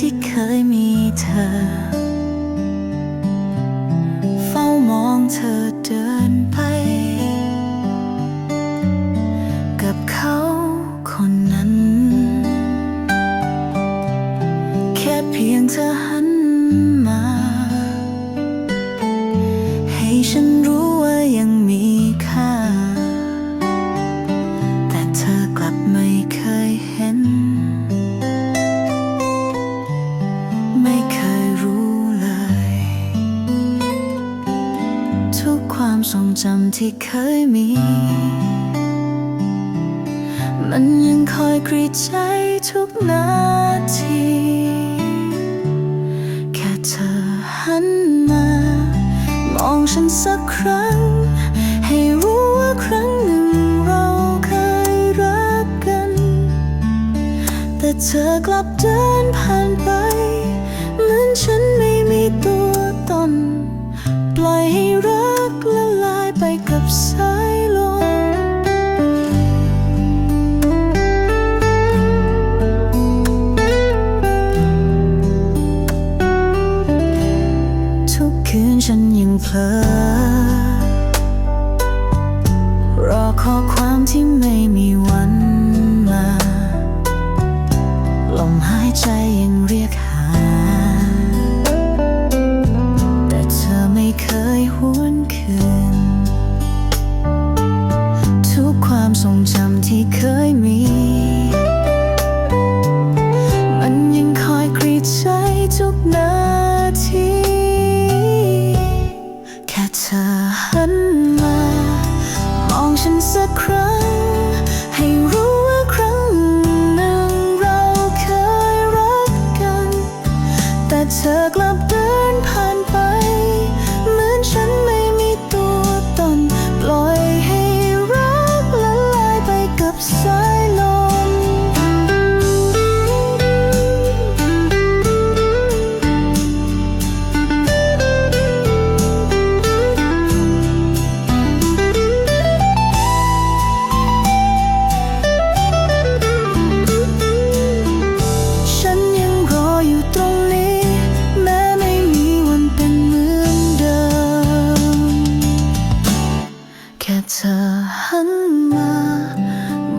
ที่เคยมีเธอ ที่เคยมี มันยังคอยกรีดใจทุกนาที แค่เธอหันมา มองฉันสักครั้ง ให้รู้ว่าครั้งหนึ่งเราเคยรักกัน แต่เธอกลับเดินผ่านไป เหมือนฉันไม่มีตัวตน ปล่อยให้รัก ฉันยังเพลอรอข้อความที่ไม่มีวันมา ลมหายใจยังเรียกหา แต่เธอไม่เคยหวนคืน ทุกความทรงจำที่เคย เธอกลับเดินผ่านไป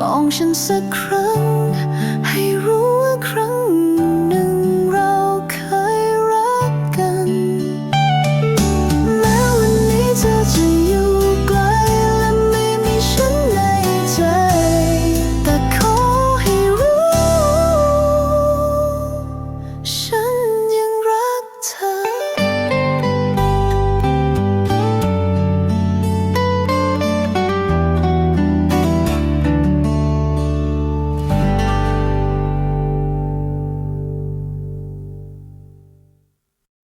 มองฉันสักครั้ง